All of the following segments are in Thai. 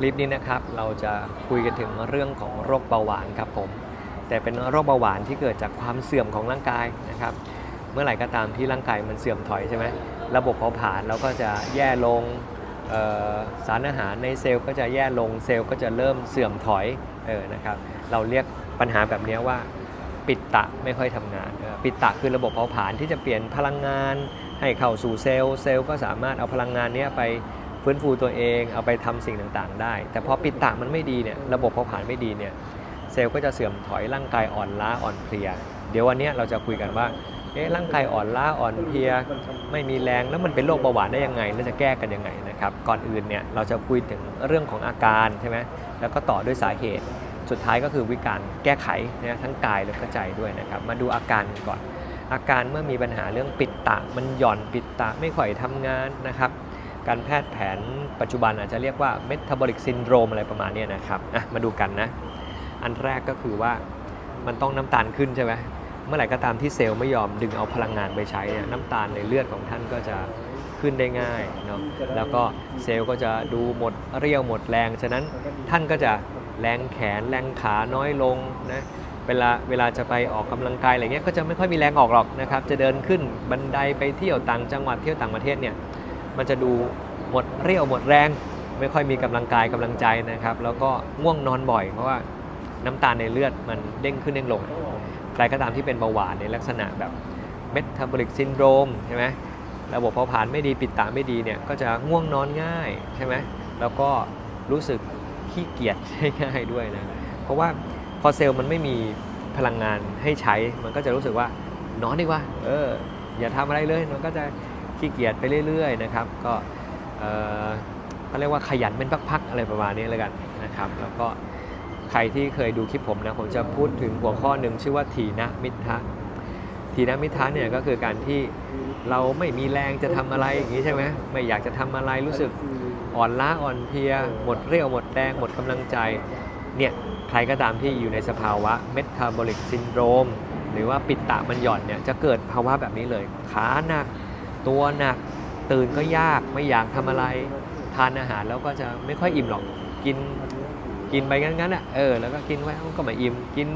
คลิปนี้นะครับเราจะคุยกันถึงเรื่องของโรคเบาหวานครับผม แต่เป็นโรคเบาหวานที่เกิดจากความเสื่อมของร่างกายนะครับ เมื่อไหร่ก็ตามที่ร่างกายมันเสื่อมถอยใช่ไหมระบบเผาผลาญเราก็จะแย่ลงสารอาหารในเซลล์ก็จะแย่ลงเซลล์ก็จะเริ่มเสื่อมถอยเออนะครับ เราเรียกปัญหาแบบนี้ว่าปิดตะไม่ค่อยทำงาน ปิดตะคือระบบเผาผลาญที่จะเปลี่ยนพลังงานให้เข้าสู่เซลล์เซลล์ก็สามารถเอาพลังงานนี้ไป ฟื้นฟูตัวเองเอาไปทำสิ่งต่างๆ ได้ แต่พอปิดตะมันไม่ดีเนี่ยระบบเผาผลาญไม่ดีเนี่ยเซลล์ก็จะเสื่อมถอยร่างกายอ่อนล้าอ่อนเพลีย เดี๋ยววันนี้เราจะคุยกันว่าเอ๊ะร่างกายอ่อนล้าอ่อนเพลีย ไม่มีแรงแล้วมันเป็นโรคเบาหวานได้ยังไง แล้วจะแก้กันยังไงนะครับก่อนอื่นเนี่ยเราจะคุยถึงเรื่องของอาการใช่ไหมแล้วก็ต่อด้วยสาเหตุ สุดท้ายก็คือวิการแก้ไขนะทั้งกายและก็ใจด้วยนะครับมาดูอาการก่อน อาการเมื่อมีปัญหาเรื่องปิดตะมันหย่อนปิดตะไม่ค่อยทำงานนะครับ การแพทย์แผนปัจจุบันอาจจะเรียกว่า metabolic syndrome อะไรประมาณนี้นะครับอะมาดูกันนะ อันแรกก็คือว่ามันต้องน้ำตาลขึ้นใช่ไหมเมื่อไหร่ก็ตามที่เซลล์ไม่ยอมดึงเอาพลังงานไปใช้เนี่ยน้ำตาลในเลือดของท่านก็จะขึ้นได้ง่ายเนาะแล้วก็เซลล์ก็จะดูหมดเรี่ยวหมดแรง ฉะนั้นท่านก็จะแรงแขนแรงขาน้อยลงนะเวลาเวลาจะไปออกกำลังกายอะไรเงี้ยก็จะไม่ค่อยมีแรงออกหรอกนะครับ จะเดินขึ้นบันไดไปเที่ยวต่างจังหวัดเที่ยวต่างประเทศเนี่ย มันจะดูหมดเรี่ยวหมดแรง ไม่ค่อยมีกำลังกายกำลังใจนะครับ แล้วก็ง่วงนอนบ่อย เพราะว่าน้ำตาลในเลือดมันเด้งขึ้นเด้งลง ใครก็ตามที่เป็นเบาหวานในลักษณะแบบเมตาบอลิกซินโดรมใช่ไหมระบบเผาผลาญไม่ดีปิดตาไม่ดีเนี่ยก็จะง่วงนอนง่ายใช่ไหมแล้วก็รู้สึกขี้เกียจง่ายด้วยนะ เพราะว่าพอเซลล์มันไม่มีพลังงานให้ใช้มันก็จะรู้สึกว่านอนดีกว่า เออ อย่าทำอะไรเลย มันก็จะ ขี้เกียจไปเรื่อยๆนะครับก็เขาเรียกว่าขยันเป็นพักๆอะไรประมาณนี้เลยกันนะครับแล้วก็ใครที่เคยดูคลิปผมนะผมจะพูดถึงหัวข้อหนึ่งชื่อว่าทีนะมิทะทีนะมิทะเนี่ยก็คือการที่เราไม่มีแรงจะทำอะไรอย่างนี้ใช่ไหมไม่อยากจะทำอะไรรู้สึกอ่อนล้าอ่อนเพลีย หมดเรี่ยวหมดแรงหมดกำลังใจเนี่ยใครก็ตามที่อยู่ในสภาวะเมตาบอลิกซินโดรมหรือว่าปิดตะมันหย่อนเนี่ยจะเกิดภาวะแบบนี้เลยขาหนัก ตัวหนักตื่นก็ยากไม่อยากทำอะไร ทานอาหารแล้วก็จะไม่ค่อยอิ่มหรอกกินกินไปงั้นๆอะเออแล้วก็กินไว้ก็ไม่อิ่มกิน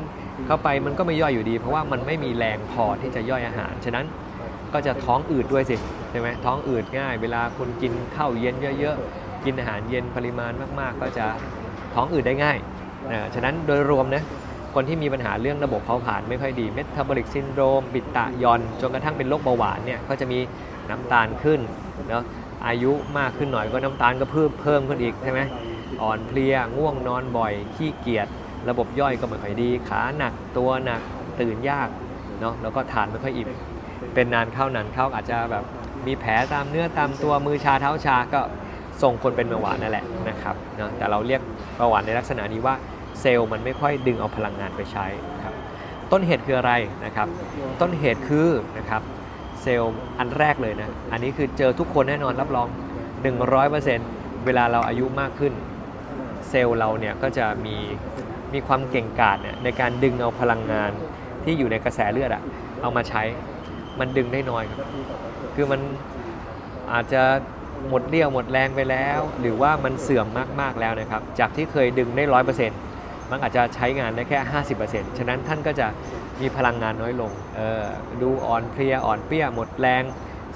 เข้าไปมันก็ไม่ย่อยอยู่ดี เพราะว่ามันไม่มีแรงพอที่จะย่อยอาหาร ฉะนั้นก็จะท้องอืดด้วยสิใช่ไหมท้องอืดง่าย เวลาคุณกินข้าวเย็นเยอะๆกินอาหารเย็นปริมาณมากๆ ก็จะท้องอืดได้ง่ายนะฉะนั้นโดยรวมนะคนที่มีปัญหาเรื่องระบบเผาผลาญไม่ค่อยดีเมตาบอลิกซินโดรมบิดตะยอนจนกระทั่งเป็นโรคเบาหวานเนี่ยก็จะมี น้ำตาลขึ้นเนาะอายุมากขึ้นหน่อยก็น้ำตาลก็เพิ่มเพิ่มขึ้นอีกใช่ไหมอ่อนเพลียง่วงนอนบ่อย ขี้เกียจระบบย่อยก็ไม่ค่อยดี ขาหนักตัวหนักตื่นยากเนาะแล้วก็ทานไม่ค่อยอิ่มเป็นนานเข้านานเข้าอาจจะแบบมีแผลตามเนื้อตามตัวมือชาเท้าชาก็ส่งคนเป็นเบาหวานนั่นแหละนะครับเนาะแต่เราเรียกเบาหวานในลักษณะนี้ว่าเซลล์มันไม่ค่อยดึงเอาพลังงานไปใช้ครับต้นเหตุคืออะไรนะครับ ต้นเหตุคือนะครับ เซลล์อันแรกเลยนะ อันนี้คือเจอทุกคนแน่นอนรับรอง 100%เวลาเราอายุมากขึ้น เซลล์เราเนี่ยก็จะมีมีความเก่งกาจเนี่ยในการดึงเอาพลังงานที่อยู่ในกระแสเลือดอะเอามาใช้ มันดึงได้น้อยครับ คือมันอาจจะหมดเรี่ยวหมดแรงไปแล้ว หรือว่ามันเสื่อมมากๆแล้วนะครับ จากที่เคยดึงได้ร้อยเปอร์เซ็นต์มันอาจจะใช้งานได้แค่ 50%ฉะนั้นท่านก็จะ มีพลังงานน้อยลงเออดูอ่อนเพลียอ่อนเปี้ยหมดแรง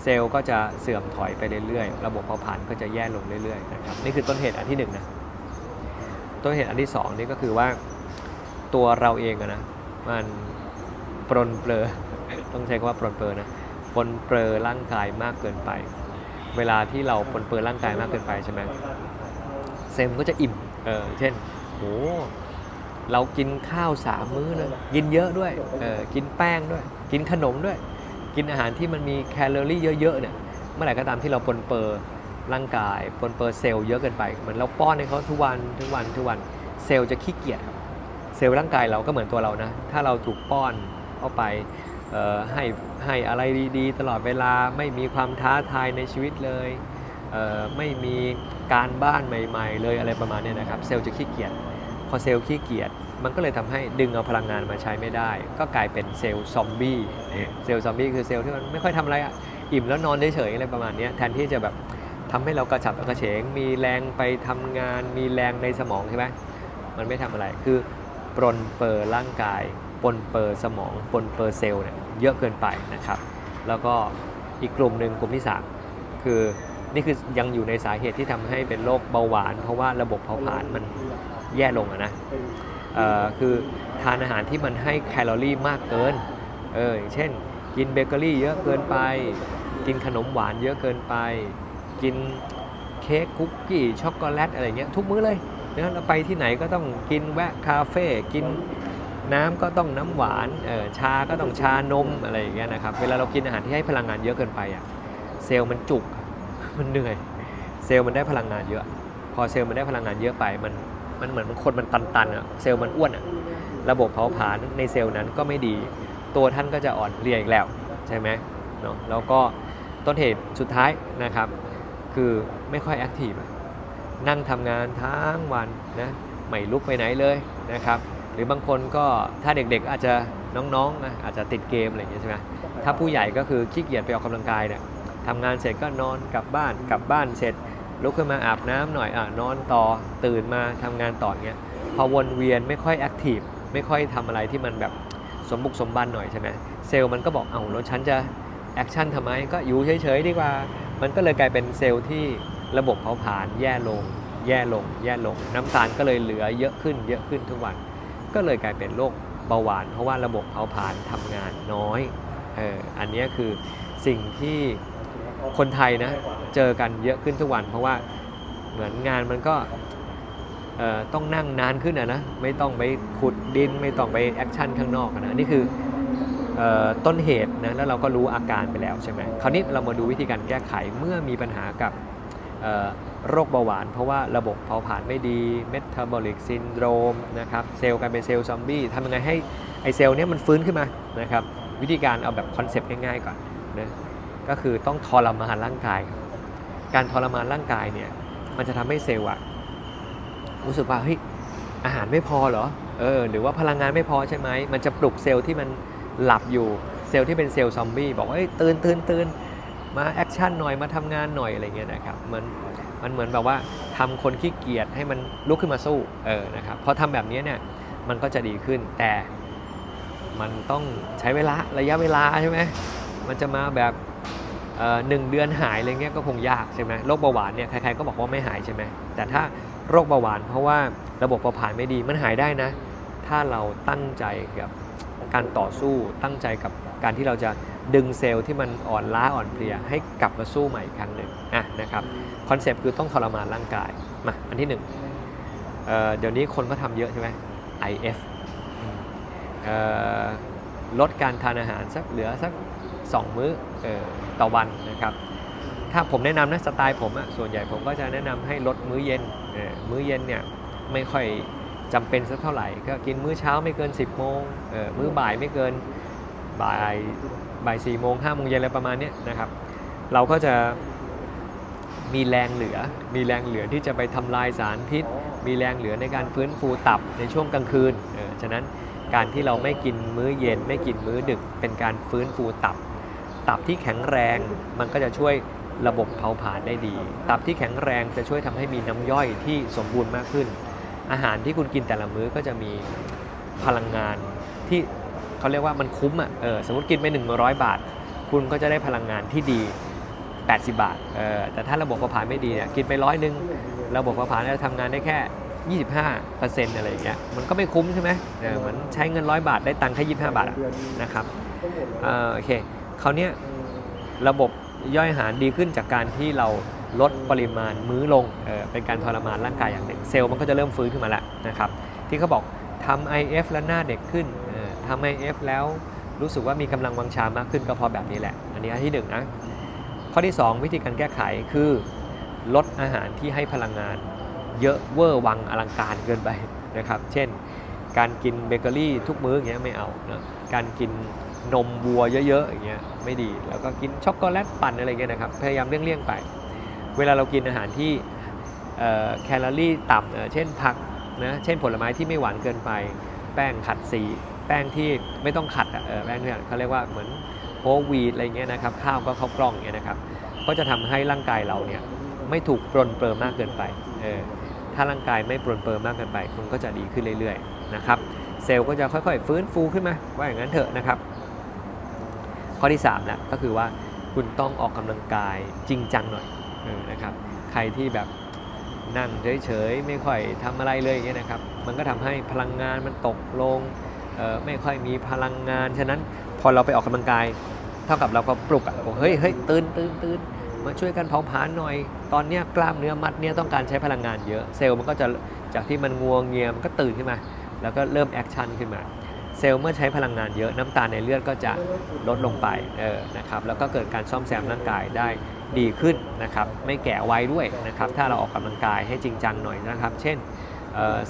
เซลล์ก็จะเสื่อมถอยไปเรื่อยๆ ระบบเผาผลาญก็จะแย่ลงเรื่อยๆนะครับนี่คือต้นเหตุอันที่หนึ่งนะต้นเหตุอันที่สองนี่ก็คือว่าตัวเราเองนะมันปรนเปรอต้องใช้คำว่าปรนเปรอนะปนเปรอร่างกายมากเกินไป เวลาที่เราปนเปรอร่างกายมากเกินไปใช่ไหมเซลล์ก็จะอิ่มเออเช่นโห เรากินข้าวสามมื้อเลยกินเยอะด้วยเออกินแป้งด้วย กินขนมด้วย กินอาหารที่มันมีแคลอรี่เยอะๆเนี่ยเมื่อไหร่ก็ตามที่เราปนเปรอร่างกายปนเปรอเซลล์เยอะเกินไปเหมือนเราป้อนให้เขาทุกวันทุกวันทุกวันเซลล์จะขี้เกียจครับเซลล์ร่างกายเราก็เหมือนตัวเรานะถ้าเราถูกป้อนเข้าไปให้ให้อะไรดีๆ ตลอดเวลาไม่มีความท้าทายในชีวิตเลยเไม่มีการบ้านใหม่ ๆ เลยอะไรประมาณนี้นะครับ เซลล์จะขี้เกียจ พอเซลล์ขี้เกียจมันก็เลยทำให้ดึงเอาพลังงานมาใช้ไม่ได้ ก็กลายเป็นเซลล์ซอมบี้เซลล์ซอมบี้คือเซลล์ที่มันไม่ค่อยทำอะไรอะอิ่มแล้วนอนเฉยๆอะไรประมาณนี้แทนที่จะแบบทำให้เรากระฉับกระเฉง มีแรงไปทำงาน มีแรงในสมองใช่ไหมมันไม่ทำอะไรคือปรนเปอร์ร่างกายปนเปอร์สมองปนเปอร์เซลล์เนี่ยเยอะเกินไปนะครับ แล้วก็อีกกลุ่มหนึ่งกลุ่มที่ 3 คือนี่คือยังอยู่ในสาเหตุที่ทำให้เป็นโรคเบาหวาน เพราะว่าระบบเผาผลาญมัน แย่ลงนะคือทานอาหารที่มันให้แคลอรี่มากเกินเอออย่างเช่น กินเบเกอรี่เยอะเกินไป กินขนมหวานเยอะเกินไป กินเค้กคุกกี้ช็อกโกแลตอะไรเงี้ยทุกมื้อเลยนะเราไปที่ไหนก็ต้องกินแวะคาเฟ่กินน้ำก็ต้องน้ำหวานเออชาก็ต้องชานมอะไรอย่างเงี้ยนะครับเวลาเรากินอาหารที่ให้พลังงานเยอะเกินไปอะเซลล์มันจุกมันเหนื่อย เซลล์มันได้พลังงานเยอะ พอเซลล์มันได้พลังงานเยอะไปมัน มันเหมือนมันคนมันตันๆอะเซลล์มันอ้วนอะระบบเผาผลาญในเซลล์นั้นก็ไม่ดี ตัวท่านก็จะอ่อนเพลียอีกแล้วใช่ไหมเนาะแล้วก็ต้นเหตุสุดท้ายนะครับ คือไม่ค่อยแอคทีฟนั่งทำงานทั้งวันนะไม่ลุกไปไหนเลยนะครับหรือบางคนก็ถ้าเด็กๆอาจจะน้องๆนะอาจจะติดเกมอะไรอย่างเงี้ยใช่ไหมถ้าผู้ใหญ่ก็คือขี้เกียจไปออกกำลังกายเนี่ยทำงานเสร็จก็นอนกลับบ้านกลับบ้านเสร็จ ลุกขึ้นมาอาบน้ำหน่อยอะนอนต่อตื่นมาทำงานต่อเงี้ยพอวนเวียนไม่ค่อยแอคทีฟไม่ค่อยทำอะไรที่มันแบบสมบุกสมบันหน่อยใช่ไหมเซลล์มันก็บอกเอาแล้วฉันจะแอคชั่นทำไมก็อยู่เฉยๆดีกว่า มันก็เลยกลายเป็นเซลล์ที่ระบบเผาผลาญแย่ลง แย่ลง แย่ลง น้ำตาลก็เลยเหลือเยอะขึ้น เยอะขึ้นทุกวัน ก็เลยกลายเป็นโรคเบาหวาน เพราะว่าระบบเผาผลาญทำงานน้อยเอออันนี้คือสิ่งที่ คนไทยนะเจอกันเยอะขึ้นทุกวัน เพราะว่าเหมือนงานมันก็ต้องนั่งนานขึ้นอะนะไม่ต้องไปขุดดินไม่ต้องไปแอคชั่นข้างนอกนะนี่คืออต้นเหตุนะแล้วเราก็รู้อาการไปแล้วใช่ไหมคราวนี้เรามาดูวิธีการแก้ไขเมื่อมีปัญหากับโรคเบาหวาน เพราะว่าระบบเผาผลาญไม่ดีเมตาบอลิกซินโดรมนะครับเซลล์กลายเป็นเซลล์ซอมบี้ทำยังไงให้ไอเซลล์เนี้ยมันฟื้นขึ้นมานะครับวิธีการเอาแบบคอนเซปต์ง่ายๆก่อนนะ ก็คือต้องทรมานร่างกาย การทรมานร่างกายเนี่ยมันจะทำให้เซลล์อะรู้สึกว่าเฮ้ยอาหารไม่พอเหรอเออหรือว่าพลังงานไม่พอใช่ไหมมันจะปลุกเซลล์ที่มันหลับอยู่เซลล์ที่เป็นเซลล์ซอมบี้บอกว่าเอ้ยตื่นตื่นตื่นมาแอคชั่นหน่อยมาทำงานหน่อยอะไรเงี้ยนะครับมันมันเหมือนแบบว่าทำคนขี้เกียจให้มันลุกขึ้นมาสู้เออนะครับพอทำแบบนี้เนี่ยมันก็จะดีขึ้นแต่มันต้องใช้เวลาระยะเวลาใช่ไหมมันจะมาแบบ หนึ่งเดือนหายอะไรเงี้ยก็คงยากใช่ไหมโรคเบาหวานเนี่ยใครๆก็บอกว่าไม่หายใช่ไหมแต่ถ้าโรคเบาหวานเพราะว่าระบบเผาผลาญไม่ดีมันหายได้นะ ถ้าเราตั้งใจกับการต่อสู้ตั้งใจกับการที่เราจะดึงเซลล์ที่มันอ่อนล้าอ่อนเพลียให้กลับมาสู้ใหม่อีกครั้งหนึ่งอะนะครับคอนเซปต์คือต้องทรมานร่างกายมาอันที่หนึ่งเเดี๋ยวนี้คนก็ทำเยอะใช่ไหม IF อืมเอ่อลดการทานอาหารสักเหลือสัก 2 มื้อออต่อวันนะครับ ถ้าผมแนะนำนะสไตล์ผมอะส่วนใหญ่ผมก็จะแนะนำให้ลดมื้อเย็นมื้อเย็นเนี่ยไม่ค่อยจำเป็นสักเท่าไหร่ ก็กินมื้อเช้าไม่เกิน 10โมงมื้อบ่ายไม่เกินบ่ายบ่ายสี่โมงห้าโมงเย็นอะไรประมาณนี้นะครับ เราก็จะมีแรงเหลือ มีแรงเหลือที่จะไปทำลายสารพิษ มีแรงเหลือในการฟื้นฟูตับในช่วงกลางคืนเฉะนั้นการที่เราไม่กินมื้อเย็นไม่กินมื้อดึกเป็นการฟื้นฟูตับ ตับที่แข็งแรงมันก็จะช่วยระบบเผาผลาญได้ดี ตับที่แข็งแรงจะช่วยทำให้มีน้ำย่อยที่สมบูรณ์มากขึ้น อาหารที่คุณกินแต่ละมื้อก็จะมีพลังงานที่เขาเรียกว่ามันคุ้มอะเออสมมติกินไป 100 บาท คุณก็จะได้พลังงานที่ดี 80 บาทเออแต่ถ้าระบบเผาผลาญไม่ดีเนี่ยกินไปร้อยหนึ่งระบบเผาผลาญจะทำงานได้แค่ 25%อะไรอย่างเงี้ยมันก็ไม่คุ้มใช่ไหมเออมือนใช้เงินร้อยบาทได้ตังค์แค่25 บาทนะครับเออโอเค คราวเนี้ยระบบย่อยอาหารดีขึ้นจากการที่เราลดปริมาณมื้อลงเออเป็นการทรมานร่างกายอย่างหนึ่งเซลล์มันก็จะเริ่มฟื้นขึ้นมาแล้วนะครับ ที่เขาบอกทำ IF แล้วหน้าเด็กขึ้นเออทำ IF แล้วรู้สึกว่ามีกำลังวังชามากขึ้นก็เพราะแบบนี้แหละ อันนี้อันที่หนึ่งนะข้อที่ 2 วิธีการแก้ไขคือลดอาหารที่ให้พลังงาน เยอะเวอร์วังอลังการเกินไปนะครับ เช่น การกินเบเกอรี่ทุกมื้ออย่างเงี้ยไม่เอานะการกิน นมวัวเยอะๆอย่างเงี้ยไม่ดี แล้วก็กินช็อกโกแลตปั่นอะไรเงี้ยนะครับ พยายามเลี่ยงๆไป เวลาเรากินอาหารที่แคลอรี่ต่ำเช่นผักนะเช่นผลไม้ที่ไม่หวานเกินไป แป้งขัดสี แป้งที่ไม่ต้องขัดแป้งเนี่ยเขาเรียกว่าเหมือนโฮลวีดอะไรเงี้ยนะครับข้าวก็ข้าวกล้องเงี้ยนะครับก็จะทำให้ร่างกายเราเนี่ยไม่ถูกปรนเปรอมากเกินไปเออถ้าร่างกายไม่ปรนเปรอมากเกินไปมันก็จะดีขึ้นเรื่อยๆนะครับเซลล์ก็จะค่อยๆ ฟื้นฟูขึ้นมาว่าอย่างนั้นเถอะนะครับ ข้อที่3นะก็คือว่าคุณต้องออกกำลังกายจริงจังหน่อยนะครับใครที่แบบนั่งเฉยๆไม่ค่อยทำอะไรเลยอย่างเงี้ยนะครับมันก็ทำให้พลังงานมันตกลงไม่ค่อยมีพลังงาน ฉะนั้นพอเราไปออกกำลังกาย เท่ากับเราก็ปลุกอะบอกเฮ้ยเฮ้ยตื่นตื่นตื่นมาช่วยกันเผาผลาญหน่อย ตอนเนี้ยกล้ามเนื้อมัดเนี่ยต้องการใช้พลังงานเยอะ เซลล์มันก็จะจากที่มันงัวเงียมันก็ตื่นขึ้นมา แล้วก็เริ่มแอคชั่นขึ้นมา เซลล์เมื่อใช้พลังงานเยอะน้ำตาลในเลือดก็จะลดลงไปเออนะครับแล้วก็เกิดการซ่อมแซมร่างกายได้ดีขึ้นนะครับไม่แก่ไวด้วยนะครับถ้าเราออกกำลังกายให้จริงจังหน่อยนะครับ เช่น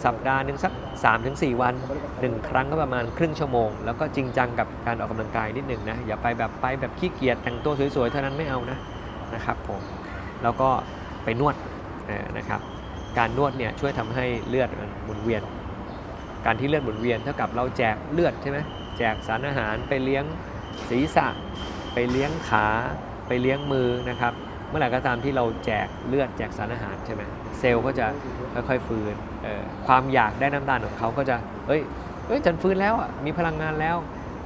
สัปดาห์หนึ่งสัก3-4 วัน 1 ครั้งก็ประมาณครึ่งชั่วโมง แล้วก็จริงจังกับการออกกำลังกายนิดหนึ่งนะอย่าไปแบบไปแบบขี้เกียจแต่งตัวสวยๆ เท่านั้นไม่เอานะนะครับผมแล้วก็ไปนวดนะครับการนวดเนี่ยช่วยทำให้เลือดมันหมุนเวียน การที่เลือดหมุนเวียนเท่ากับเราแจกเลือดใช่ไหมแจกสารอาหารไปเลี้ยงศีรษะ ไปเลี้ยงขา ไปเลี้ยงมือนะครับ เมื่อไหร่ก็ตามที่เราแจกเลือดแจกสารอาหารใช่ไหมเซลล์ก็จะค่อยๆฟื้นความอยากได้น้ำตาลของเขาก็จะเอ้ยเอ้ยฉันฟื้นแล้วอะมีพลังงานแล้ว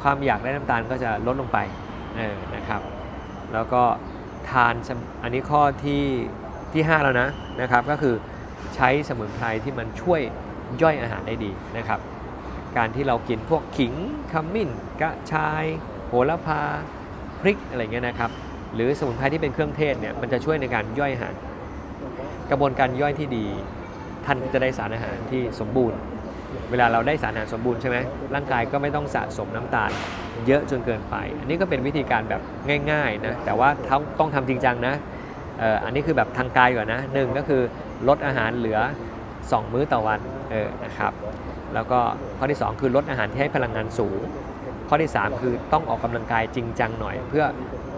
ความอยากได้น้ำตาลก็จะลดลงไปนะครับ แล้วก็ทานอันนี้ข้อที่ที่ 5 แล้วนะนะครับก็คือใช้สมุนไพรที่มันช่วย ย่อยอาหารได้ดีนะครับ การที่เรากินพวกขิงขมิ้น กระชาย โหระพา พริกอะไรเงี้ยนะครับ หรือสมุนไพรที่เป็นเครื่องเทศเนี่ยมันจะช่วยในการย่อยอาหาร กระบวนการย่อยที่ดีท่านก็จะได้สารอาหารที่สมบูรณ์ เวลาเราได้สารอาหารสมบูรณ์ใช่ไหมร่างกายก็ไม่ต้องสะสมน้ำตาล เยอะจนเกินไป อันนี้ก็เป็นวิธีการแบบง่ายๆนะแต่ว่าต้องต้องทำจริงจังนะอันนี้คือแบบทางกายก่อนนะหนึ่งก็คือลดอาหารเหลือ 2 มื้อต่อวัน เออนะครับแล้วก็ข้อที่ 2 คือลดอาหารที่ให้พลังงานสูง ข้อที่ 3 คือต้องออกกำลังกายจริงจังหน่อย เพื่อ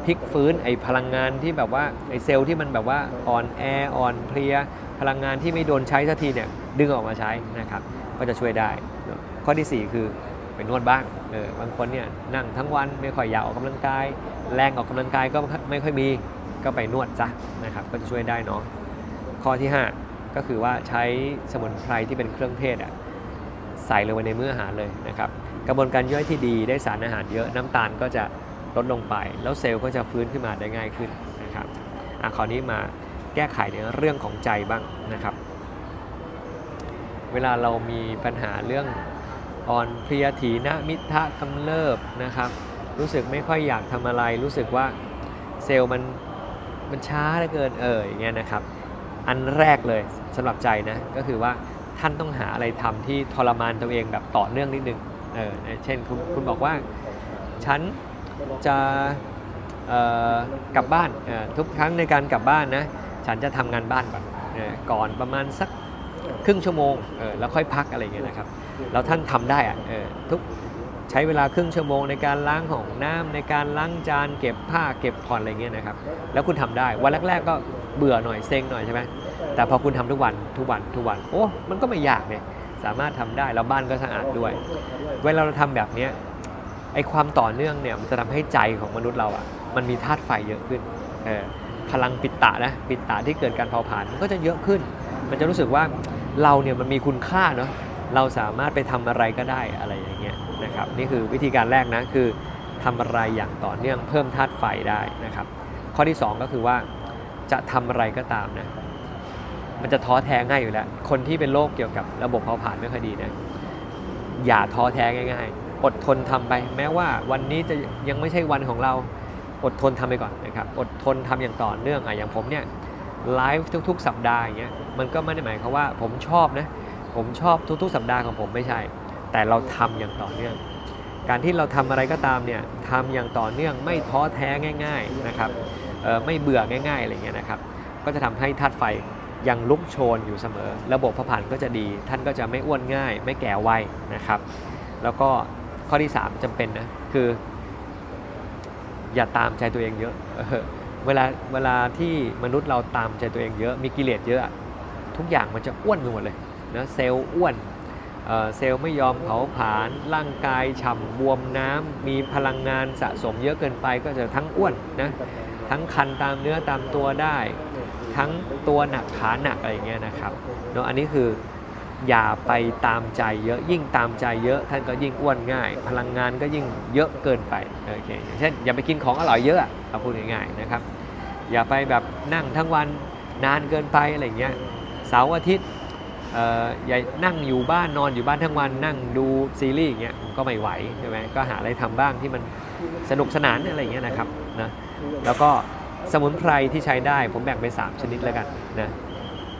พลิกฟื้นไอ้พลังงานที่แบบว่าไอ้เซลล์ที่มันแบบว่าอ่อนแออ่อนเพลีย พลังงานที่ไม่โดนใช้สักทีเนี่ยดึงออกมาใช้นะครับก็จะช่วยได้ ข้อทีสี่4 คือไปนวดบ้างเออบางคนเนี่ยนั่งทั้งวันไม่ค่อยอยากออกกำลังกาย แรงออกกำลังกายก็ไม่ค่อยมีก็ไปนวดซะนะครับก็จะช่วยได้เนาะข้อที่ 5 ก็คือว่าใช้สมุนไพรที่เป็นเครื่องเทศอะใส่ลงไปในมื้ออาหารเลยนะครับ กระบวนการย่อยที่ดีได้สารอาหารเยอะน้ำตาลก็จะลดลงไป แล้วเซลล์ก็จะฟื้นขึ้นมาได้ง่ายขึ้นนะครับอะคราวนี้มาแก้ไขในเรื่องของใจบ้างนะครับ เวลาเรามีปัญหาเรื่องอ่อนเพลียถีนะมิทะกำเริบนะครับ รู้สึกไม่ค่อยอยากทำอะไร รู้สึกว่าเซลล์มันมันช้าเหลือเกินเอออย่างเงี้ยนะครับ อันแรกเลยสำหรับใจนะก็คือว่าท่านต้องหาอะไรทำที่ทรมานตัวเองแบบต่อเนื่องนิดนึงเออเช่นคุณคุณบอกว่าฉันจะกลับบ้านทุกครั้งในการกลับบ้านนะฉันจะทำงานบ้านก่อนก่อนประมาณสักครึ่งชั่วโมงแล้วค่อยพักอะไรอย่างเงี้ยนะครับแล้วท่านทำได้อะทุกใช้เวลาครึ่งชั่วโมงในการล้างห้องน้ำในการล้างจานเก็บผ้าเก็บผ่อนอะไรเงี้ยนะครับแล้วคุณทำได้วันแรก ๆก็ เบื่อหน่อยเซ็งหน่อยใช่ไหมแต่พอคุณทำทุกวันทุกวันทุกวันโอ้ มันก็ไม่ยากเนี่ยสามารถทำได้แล้วบ้านก็สะอาดด้วย เวลาเราทำแบบนี้ไอความต่อเนื่องเนี่ยมันจะทำให้ใจของมนุษย์เราอะมันมีธาตุไฟเยอะขึ้นเออพลังปิตตะนะปิตตะที่เกิดการเผาผลาญมันก็จะเยอะขึ้น มันจะรู้สึกว่าเราเนี่ยมันมีคุณค่าเนาะเราสามารถไปทำอะไรก็ได้อะไรอย่างเงี้ยนะครับนี่คือวิธีการแรกนะคือทำอะไรอย่างต่อเนื่องเพิ่มธาตุไฟได้นะครับ ข้อที่ 2 ก็คือว่า จะทำอะไรก็ตามนะ มันจะท้อแท้ง่ายอยู่แล้ว คนที่เป็นโรคเกี่ยวกับระบบเผาผลาญไม่ค่อยดีนะ อย่าท้อแท้ง่าย ๆ อดทนทำไป แม้ว่าวันนี้จะยังไม่ใช่วันของเรา อดทนทำไปก่อนนะครับ อดทนทำอย่างต่อเนื่องอะอย่างผมเนี่ยไลฟ์ทุกๆ สัปดาห์อย่างเงี้ย มันก็ไม่ได้หมายความว่าผมชอบนะ ผมชอบทุกๆ สัปดาห์ของผมไม่ใช่ แต่เราทำอย่างต่อเนื่อง การที่เราทำอะไรก็ตามเนี่ยทำอย่างต่อเนื่องไม่ท้อแท้ง่าย ๆนะครับ ไม่เบื่อง่ายๆอะไรเงี้ยนะครับก็จะทำให้ธาตุไฟยังลุกโชนอยู่เสมอ ระบบเผาผลาญก็จะดี ท่านก็จะไม่อ้วนง่าย ไม่แก่ไวนะครับ แล้วก็ข้อที่ 3จำเป็นนะคือ อย่าตามใจตัวเองเยอะเวลาเวลาที่มนุษย์เราตามใจตัวเองเยอะมีกิเลสเยอะ ทุกอย่างมันจะอ้วนไปหมดเลยนะเซลล์อ้วนเซลล์ไม่ยอมเผาผลาญร่างกายฉ่ำบวมน้ำมีพลังงานสะสมเยอะเกินไปก็จะทั้งอ้วนนะ ทั้งคันตามเนื้อตามตัวได้ ทั้งตัวหนักขาหนักอะไรอย่างเงี้ยนะครับเนาะอันนี้คืออย่าไปตามใจเยอะยิ่งตามใจเยอะท่านก็ยิ่งอ้วนง่าย พลังงานก็ยิ่งเยอะเกินไปโอเคอย่างเช่นอย่าไปกินของอร่อยเยอะอะเอาพูดง่ายๆนะครับ อย่าไปแบบนั่งทั้งวันนานเกินไปอะไรอย่างเงี้ยเสาร์อาทิตย์เอ่ออย่านั่งอยู่บ้านนอนอยู่บ้านทั้งวันนั่งดูซีรีส์อย่างเงี้ยก็ไม่ไหวใช่ไหมก็หาอะไรทำบ้างที่มัน สนุกสนานอะไรอย่างเงี้ยนะครับนะแล้วก็สมุนไพรที่ใช้ได้ผมแบ่งเป็น3ชนิดแล้วกันนะ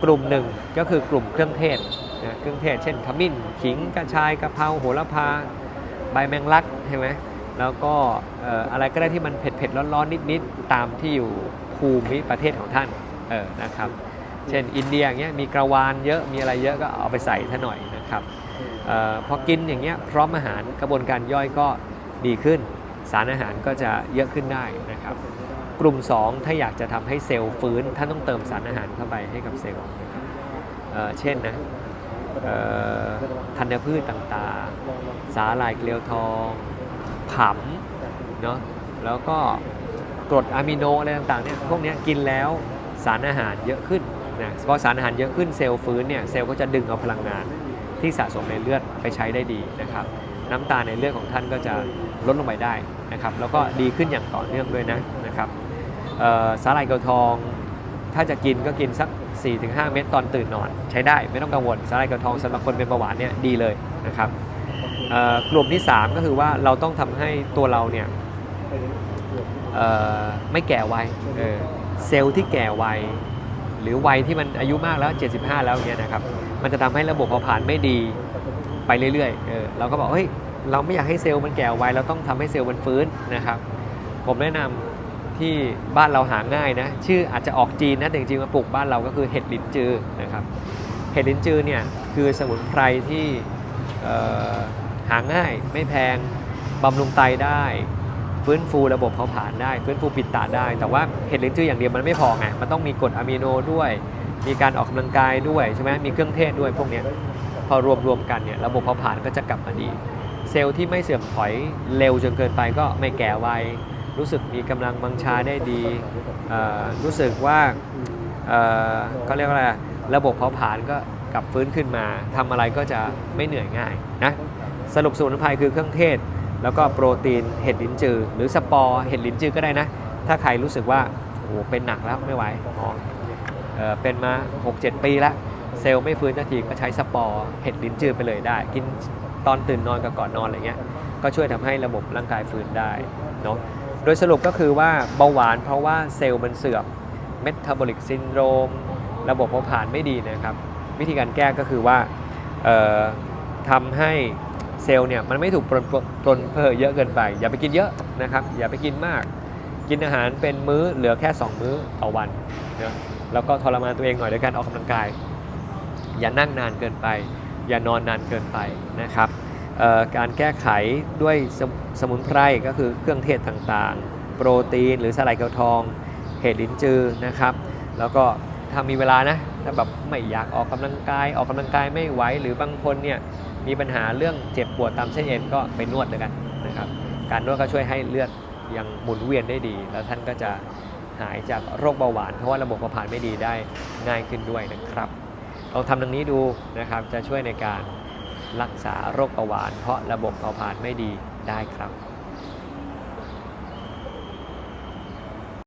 กลุ่มหนึ่งก็คือกลุ่มเครื่องเทศนะเครื่องเทศ เช่นขมิ้นขิงกระชายกระเพราโหระพาใบแมงลักใช่ไหมแล้วก็อะไรก็ได้ที่มันเผ็ดๆร้อนๆนิดๆตามที่อยู่ภูมิประเทศของท่านเออนะครับเช่นอินเดียอย่างเงี้ยมีกระวานเยอะมีอะไรเยอะก็เอาไปใส่ท่าหน่อยนะครับออพอกินอย่างเงี้ยพร้อมอาหารกระบวนการย่อยก็ดีขึ้น สารอาหารก็จะเยอะขึ้นได้นะครับ กลุ่ม 2 ถ้าอยากจะทำให้เซลล์ฟื้นท่านต้องเติมสารอาหารเข้าไปให้กับเซลล์เช่นนะธัญพืชต่างๆ สาหร่ายเกลียวทองผำเนาะแล้วก็กรดอะมิโนอะไรต่างๆเนี่ยพวกนี้กินแล้วสารอาหารเยอะขึ้นนะเพราะสารอาหารเยอะขึ้นเซลล์ฟื้นเนี่ยเซลล์ก็จะดึงเอาพลังงานที่สะสมในเลือดไปใช้ได้ดีนะครับ น้ำตาลในเลือดของท่านก็จะ ลดลงไปได้นะครับแล้วก็ดีขึ้นอย่างต่อเนื่องด้วยนะนะครับสาหร่ายเกลทอง ถ้าจะกินก็กินสัก 4-5 เม็ดตอนตื่นนอน ใช้ได้ไม่ต้องกังวลสาหร่ายเกลทองสำหรับคนเป็นเบาหวานเนี่ยดีเลยนะครับกลุ่มที่ 3 ก็คือว่าเราต้องทำให้ตัวเราเนี่ยไม่แก่วัยเซลล์ที่แก่วัยหรือวัยที่มันอายุมากแล้ว 75 แล้วเนี่ยนะครับมันจะทำให้ระบบเผาผลาญไม่ดีไปเรื่อยๆเออเราก็บอกเฮ้ย เราไม่อยากให้เซลล์มันแก่ไวเราต้องทำให้เซลล์มันฟื้นนะครับ ผมแนะนำที่บ้านเราหาง่ายนะ ชื่ออาจจะออกจีนนะแต่จริงๆมาปลูกบ้านเราก็คือเห็ดลิ้นจือนะครับเห็ดลิ้นจือเนี่ยคือสมุนไพรที่หาง่ายไม่แพงบำรุงไตได้ฟื้นฟูระบบเผาผลาญได้ฟื้นฟูปิดตาได้ แต่ว่าเห็ดลิ้นจืออย่างเดียวมันไม่พอไงมันต้องมีกรดอะมิโนด้วย มีการออกกำลังกายด้วยใช่ไหมมีเครื่องเทศด้วยพวกนี้พอรวมรวมๆกันเนี่ยระบบเผาผลาญก็จะกลับมาดี เซลล์ที่ไม่เสื่อมถอยเร็วจนเกินไปก็ไม่แก่ไวรู้สึกมีกำลังบังชาได้ดี รู้สึกว่าเอ่อเขาเรียกว่าอะไรระบบเผาผลาญก็กลับฟื้นขึ้นมาทำอะไรก็จะไม่เหนื่อยง่ายนะสรุปสมุนไพรคือเครื่องเทศ แล้วก็โปรตีนเห็ดลิ้นจือ หรือสปอร์เห็ดลิ้นจือก็ได้นะ ถ้าใครรู้สึกว่าโอ้เป็นหนักแล้วไม่ไหวอ๋อเอ่อเป็นมา 6-7 ปีแล้ว เซลล์ไม่ฟื้นทันทีก็ใช้สปอร์เห็ดลิ้นจือไปเลยได้ กิน ตอนตื่นนอนกับก่อนนอนอะไรเงี้ยก็ช่วยทำให้ระบบร่างกายฟื้นได้เนาะโดยสรุปก็คือว่าเบาหวานเพราะว่าเซลล์มันเสื่อมเมตาบอลิกซินโดรมระบบเผาผลาญไม่ดีนะครับ วิธีการแก้ก็คือว่าเอ่อทำให้เซลล์เนี่ยมันไม่ถูกปรนปรนเพอเยอะเกินไป อย่าไปกินเยอะนะครับอย่าไปกินมาก กินอาหารเป็นมื้อเหลือแค่ 2 มื้อต่อวันนะแล้วก็ทรมานตัวเองหน่อยด้วยการออกกำลังกาย อย่านั่งนานเกินไป อย่านอนนานเกินไปนะครับการแก้ไขด้วยสมสมุนไพรก็คือเครื่องเทศต่างๆ โปรตีนหรือสลายเกลทอง เห็ดลิ้นจือนะครับ แล้วก็ถ้ามีเวลานะถ้าแบบไม่อยากออกกำลังกายออกกำลังกายไม่ไหวหรือบางคนเนี่ยมีปัญหาเรื่องเจ็บปวดตามเส้นเอ็นก็ไปนวดเลยกันนะครับ การนวดก็ช่วยให้เลือดยังหมุนเวียนได้ดี แล้วท่านก็จะหายจากโรคเบาหวานเพราะว่าระบบเผาผลาญไม่ดีได้ง่ายขึ้นด้วยนะครับ ลองทำดังนี้ดูนะครับ จะช่วยในการรักษาโรคเบาหวาน เพราะระบบเผาผลาญไม่ดีได้ครับ